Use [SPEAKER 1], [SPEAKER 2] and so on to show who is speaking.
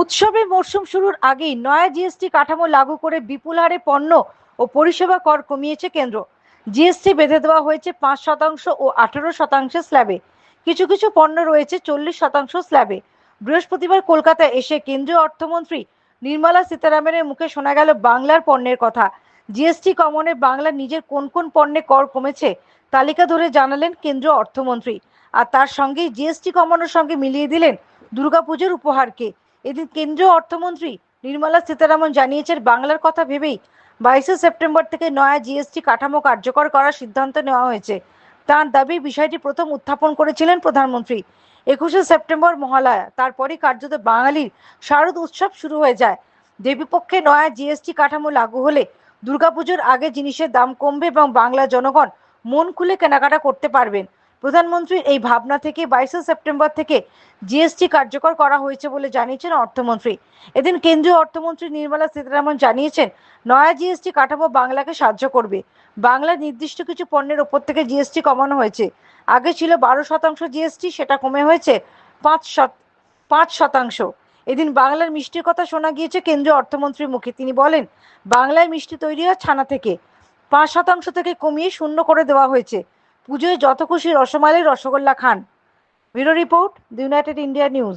[SPEAKER 1] উৎসবের মরশুম শুরুর আগেই নয়া জিএসটি কাঠামো লাগু করে বিপুল হারে পণ্য ও পরিষেবা কর কমিয়েছে কেন্দ্র। জিএসটি বেঁধে দেওয়া হয়েছে পাঁচ শতাংশ ও আঠারো শতাংশ স্ল্যাবে। কিছু কিছু পণ্য রয়েছে চল্লিশ শতাংশ স্ল্যাবে। বৃহস্পতিবার কলকাতায় এসে কেন্দ্রীয় অর্থমন্ত্রী নির্মলা সীতারামনের মুখে শোনা গেল বাংলার পণ্যের কথা। জিএসটি কমনে বাংলা নিজের কোন কোন পণ্যে কর কমেছে তালিকা ধরে জানালেন কেন্দ্রীয় অর্থমন্ত্রী। আর তার সঙ্গেই জিএসটি কমানোর সঙ্গে মিলিয়ে দিলেন দুর্গাপুজোর উপহারকে। এদিন কেন্দ্রীয় অর্থমন্ত্রী নির্মলা সীতারামন জানিয়েছেন, বাংলার কথা ভেবেই বাইশে সেপ্টেম্বর থেকে নয়া জিএসটি কাঠামো কার্যকর করার সিদ্ধান্ত নেওয়া হয়েছে। তার দাবি, বিষয়টি প্রথম উত্থাপন করেছিলেন প্রধানমন্ত্রী একুশে সেপ্টেম্বর মহালয়া। তারপরই কার্যত বাঙালির শারদ উৎসব শুরু হয়ে যায়। দেবীপক্ষে নয়া জিএসটি কাঠামো লাগু হলে দুর্গাপুজোর আগে জিনিসের দাম কমবে এবং বাংলা জনগণ মন খুলে কেনাকাটা করতে পারবেন। প্রধানমন্ত্রীর এই ভাবনা থেকে বাইশে সেপ্টেম্বর থেকে জিএসটি কার্যকর করা হয়েছে বলে জানিয়েছেন অর্থমন্ত্রী। এদিন কেন্দ্রীয় অর্থমন্ত্রী নির্মলা সীতারামন জানিয়েছেন, নয়া জিএসটি কাঠামো বাংলাকে সাহায্য করবে। বাংলা নির্দিষ্ট কিছু পণ্যের ওপর থেকে জিএসটি কমানো হয়েছে। আগে ছিল বারো শতাংশ জিএসটি, সেটা কমে হয়েছে পাঁচ পাঁচ শতাংশ। এদিন বাংলার মিষ্টির কথা শোনা গিয়েছে কেন্দ্রীয় অর্থমন্ত্রীর মুখে। তিনি বলেন, বাংলায় মিষ্টি তৈরি হয় ছানা থেকে। পাঁচ শতাংশ থেকে কমিয়ে শূন্য করে দেওয়া হয়েছে। পুজোয় যত খুশি রসমালাই রসগোল্লা খান। Bureau report the United India news.